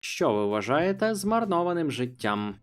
Що ви вважаєте змарнованим життям?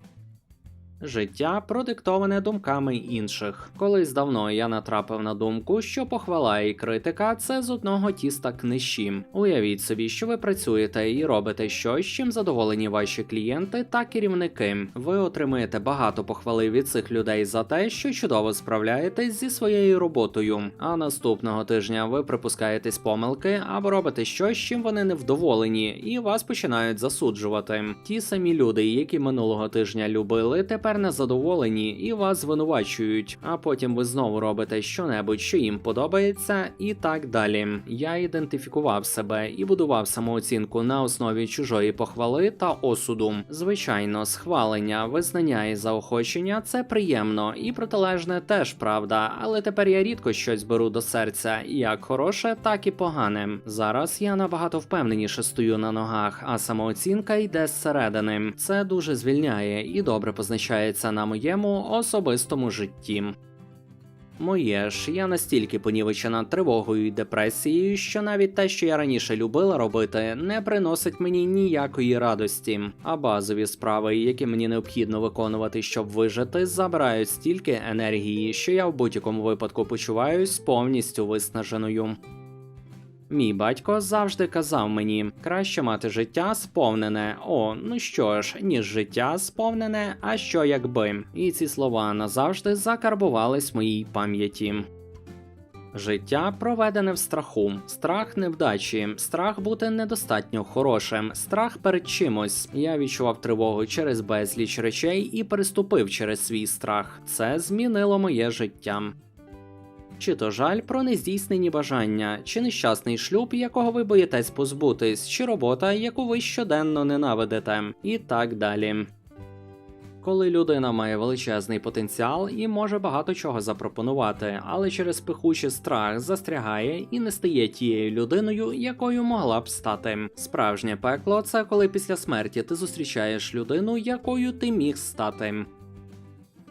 Життя продиктоване думками інших. Колись давно я натрапив на думку, що похвала і критика це з одного тіста книжі. Уявіть собі, що ви працюєте і робите щось, чим задоволені ваші клієнти та керівники. Ви отримуєте багато похвали від цих людей за те, що чудово справляєтесь зі своєю роботою. А наступного тижня ви припускаєтесь помилки або робите щось, чим вони невдоволені, і вас починають засуджувати. Ті самі люди, які минулого тижня любили, тепер незадоволені і вас звинувачують. А потім ви знову робите щонебудь, що їм подобається, і так далі. Я ідентифікував себе і будував самооцінку на основі чужої похвали та осуду. Звичайно, схвалення, визнання і заохочення це приємно, і протилежне теж правда. Але тепер я рідко щось беру до серця, як хороше, так і погане. Зараз я набагато впевненіше стою на ногах, а самооцінка йде зсередини. Це дуже звільняє і добре позначається на моєму особистому житті. Моє ж я настільки понівечена тривогою і депресією, що навіть те, що я раніше любила робити, не приносить мені ніякої радості. А базові справи, які мені необхідно виконувати, щоб вижити, забирають стільки енергії, що я в будь-якому випадку почуваюсь повністю виснаженою. Мій батько завжди казав мені, краще мати життя сповнене. О, ну що ж, ніж життя сповнене, а що якби. І ці слова назавжди закарбувались в моїй пам'яті. Життя проведене в страху, страх невдачі, страх бути недостатньо хорошим, страх перед чимось. Я відчував тривогу через безліч речей і переступив через свій страх. Це змінило моє життя. Чи то жаль про нездійснені бажання, чи нещасний шлюб, якого ви боїтесь позбутись, чи робота, яку ви щоденно ненавидите, і так далі. Коли людина має величезний потенціал і може багато чого запропонувати, але через пихучий страх застрягає і не стає тією людиною, якою могла б стати. Справжнє пекло це коли після смерті ти зустрічаєш людину, якою ти міг стати.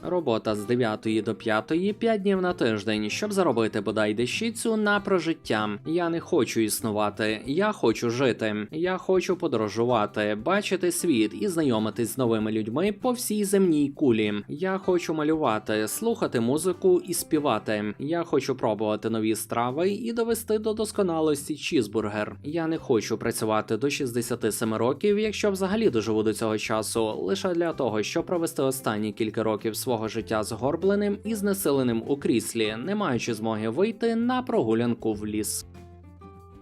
Робота з 9 до 5, 5 днів на тиждень, щоб заробити бодай дещицю на прожиття. Я не хочу існувати, я хочу жити. Я хочу подорожувати, бачити світ і знайомитись з новими людьми по всій земній кулі. Я хочу малювати, слухати музику і співати. Я хочу пробувати нові страви і довести до досконалості чізбургер. Я не хочу працювати до 67 років, якщо взагалі доживу до цього часу, лише для того, щоб провести останні кілька років свого життя згорбленим і знесиленим у кріслі, не маючи змоги вийти на прогулянку в ліс.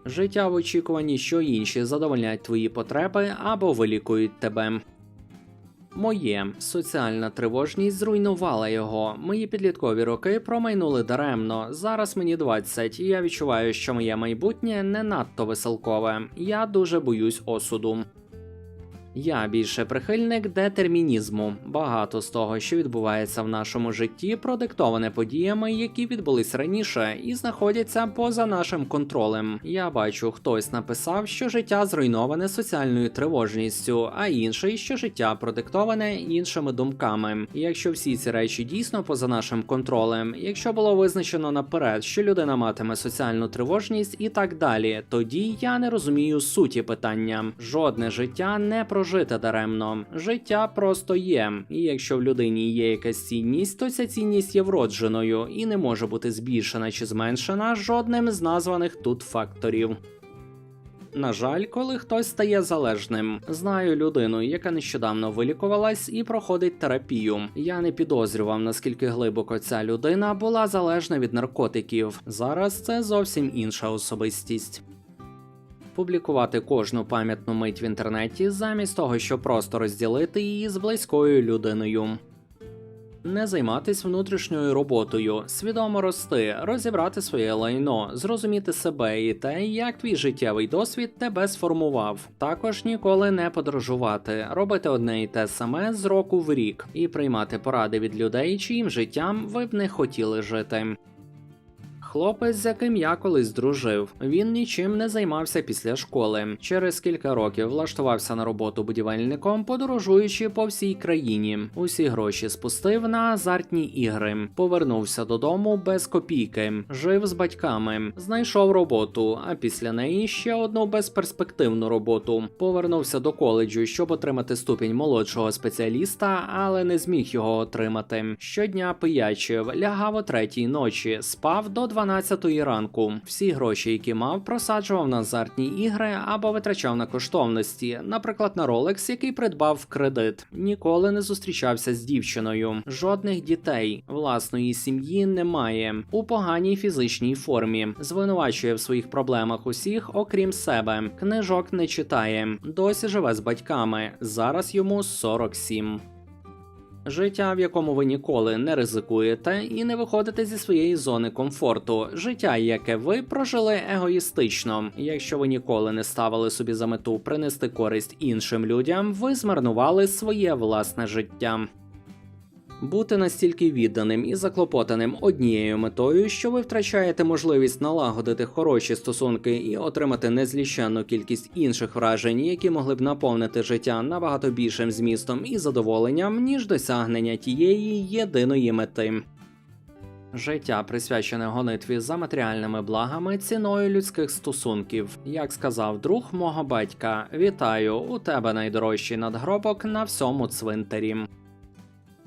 Життя в очікуванні, що інші задовольнять твої потреби або вилікують тебе. Моє соціальна тривожність зруйнувала його. Мої підліткові роки промайнули даремно. Зараз мені 20, і я відчуваю, що моє майбутнє не надто веселкове. Я дуже боюсь осуду. Я більше прихильник детермінізму. Багато з того, що відбувається в нашому житті, продиктоване подіями, які відбулись раніше, і знаходяться поза нашим контролем. Я бачу, хтось написав, що життя зруйноване соціальною тривожністю, а інший, що життя продиктоване іншими думками. Якщо всі ці речі дійсно поза нашим контролем, якщо було визначено наперед, що людина матиме соціальну тривожність і так далі, тоді я не розумію суті питання. Жодне життя не прожите даремно. Життя просто є. І якщо в людині є якась цінність, то ця цінність є вродженою і не може бути збільшена чи зменшена жодним з названих тут факторів. На жаль, коли хтось стає залежним, знаю людину, яка нещодавно вилікувалась і проходить терапію. Я не підозрював, наскільки глибоко ця людина була залежна від наркотиків. Зараз це зовсім інша особистість. Публікувати кожну пам'ятну мить в інтернеті замість того, щоб просто розділити її з близькою людиною. Не займатись внутрішньою роботою, свідомо рости, розібрати своє лайно, зрозуміти себе і те, як твій життєвий досвід тебе сформував. Також ніколи не подорожувати, робити одне і те саме з року в рік і приймати поради від людей, чиїм життям ви б не хотіли жити. Хлопець, з яким я колись дружив. Він нічим не займався після школи. Через кілька років влаштувався на роботу будівельником, подорожуючи по всій країні. Усі гроші спустив на азартні ігри. Повернувся додому без копійки, жив з батьками, знайшов роботу. А після неї ще одну безперспективну роботу. Повернувся до коледжу, щоб отримати ступінь молодшого спеціаліста, але не зміг його отримати. Щодня пиячив, лягав о третій ночі, спав до 12 ранку. Всі гроші, які мав, просаджував на азартні ігри або витрачав на коштовності, наприклад, на Rolex, який придбав в кредит. Ніколи не зустрічався з дівчиною. Жодних дітей, власної сім'ї немає. У поганій фізичній формі. Звинувачує в своїх проблемах усіх, окрім себе. Книжок не читає. Досі живе з батьками. Зараз йому 47. Життя, в якому ви ніколи не ризикуєте і не виходите зі своєї зони комфорту. Життя, яке ви прожили егоїстично. Якщо ви ніколи не ставили собі за мету принести користь іншим людям, ви змарнували своє власне життя. Бути настільки відданим і заклопотаним однією метою, що ви втрачаєте можливість налагодити хороші стосунки і отримати незліченну кількість інших вражень, які могли б наповнити життя набагато більшим змістом і задоволенням, ніж досягнення тієї єдиної мети. Життя присвячене гонитві за матеріальними благами ціною людських стосунків. Як сказав друг мого батька, вітаю у тебе найдорожчий надгробок на всьому цвинтарі.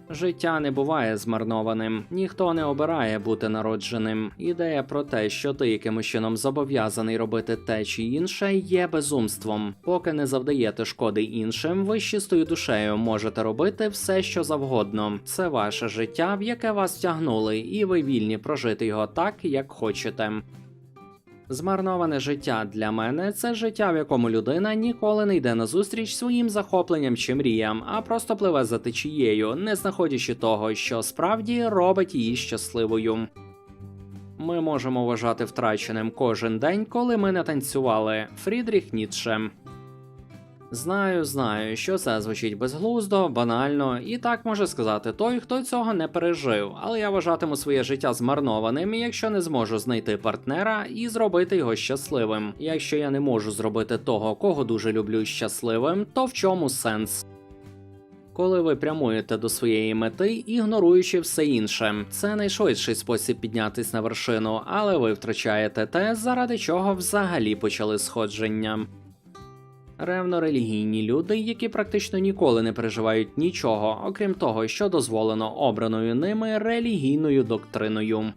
Життя не буває змарнованим, ніхто не обирає бути народженим. Ідея про те, що ти якимось чином зобов'язаний робити те чи інше, є безумством. Поки не завдаєте шкоди іншим, ви з чистою душею можете робити все, що завгодно. Це ваше життя, в яке вас втягнули, і ви вільні прожити його так, як хочете. Змарноване життя для мене це життя, в якому людина ніколи не йде на зустріч своїм захопленням чи мріям, а просто пливе за течією, не знаходячи того, що справді робить її щасливою. Ми можемо вважати втраченим кожен день, коли ми не танцювали. Фрідріх Ніцше. Знаю, знаю, що це звучить безглуздо, банально, і так може сказати той, хто цього не пережив, але я вважатиму своє життя змарнованим, якщо не зможу знайти партнера і зробити його щасливим. Якщо я не можу зробити того, кого дуже люблю щасливим, то в чому сенс? Коли ви прямуєте до своєї мети, ігноруючи все інше, це найшвидший спосіб піднятись на вершину, але ви втрачаєте те, заради чого взагалі почали сходження. Ревно-релігійні люди, які практично ніколи не переживають нічого, окрім того, що дозволено обраною ними релігійною доктриною.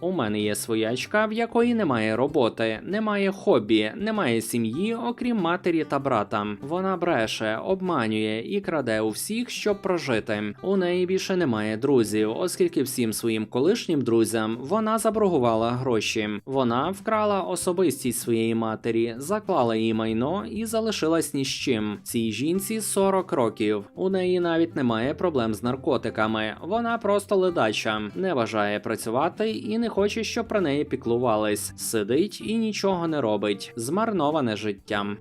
У мене є своячка, в якої немає роботи, немає хобі, немає сім'ї, окрім матері та брата. Вона бреше, обманює і краде у всіх, щоб прожити. У неї більше немає друзів, оскільки всім своїм колишнім друзям вона заборгувала гроші. Вона вкрала особистість своєї матері, заклала її майно і залишилась ні з чим. Цій жінці 40 років. У неї навіть немає проблем з наркотиками. Вона просто ледача, не бажає працювати і не хоче, щоб про неї піклувались. Сидить і нічого не робить. Змарноване життя.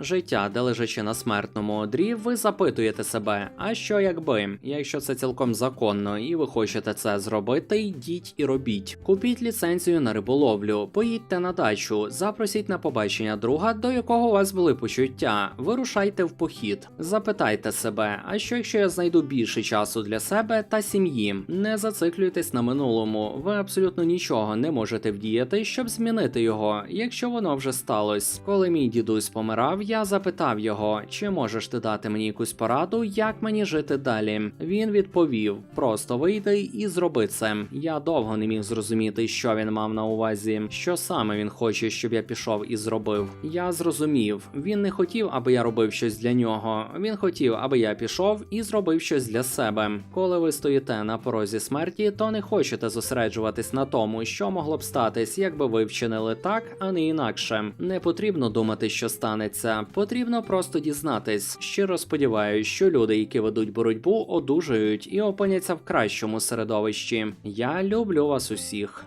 Життя, де лежачи на смертному одрі, ви запитуєте себе, а що якби? Якщо це цілком законно і ви хочете це зробити, йдіть і робіть. Купіть ліцензію на риболовлю, поїдьте на дачу, запросіть на побачення друга, до якого у вас були почуття. Вирушайте в похід. Запитайте себе, а що якщо я знайду більше часу для себе та сім'ї? Не зациклюйтесь на минулому. Ви абсолютно нічого не можете вдіяти, щоб змінити його, якщо воно вже сталося. Коли мій дідусь помирав, я запитав його, чи можеш ти дати мені якусь пораду, як мені жити далі. Він відповів: просто вийди і зроби це. Я довго не міг зрозуміти, що він мав на увазі, що саме він хоче, щоб я пішов і зробив. Я зрозумів, він не хотів, аби я робив щось для нього. Він хотів, аби я пішов і зробив щось для себе. Коли ви стоїте на порозі смерті, то не хочете зосереджуватись на тому, що могло б статись, якби ви вчинили так, а не інакше. Не потрібно думати, що станеться. Потрібно просто дізнатись. Щиро сподіваюся, що люди, які ведуть боротьбу, одужають і опиняться в кращому середовищі. Я люблю вас усіх.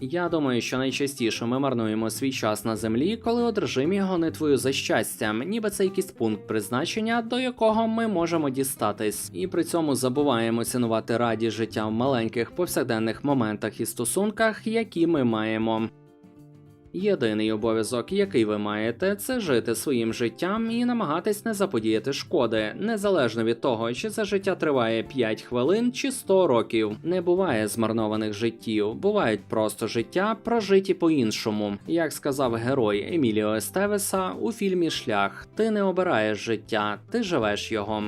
Я думаю, що найчастіше ми марнуємо свій час на землі, коли одержимі гонитвою за щастям, ніби це якийсь пункт призначення, до якого ми можемо дістатись, і при цьому забуваємо цінувати радість життя в маленьких повсякденних моментах і стосунках, які ми маємо. Єдиний обов'язок, який ви маєте, це жити своїм життям і намагатись не заподіяти шкоди, незалежно від того, чи це життя триває 5 хвилин чи 100 років. Не буває змарнованих життів, бувають просто життя, прожиті по-іншому. Як сказав герой Еміліо Естевеса у фільмі Шлях: Ти не обираєш життя, ти живеш його.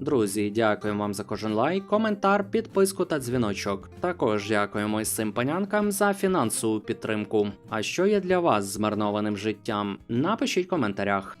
Друзі, дякуємо вам за кожен лайк, коментар, підписку та дзвіночок. Також дякуємо цим панянкам за фінансову підтримку. А що є для вас змарнованим життям? Напишіть в коментарях.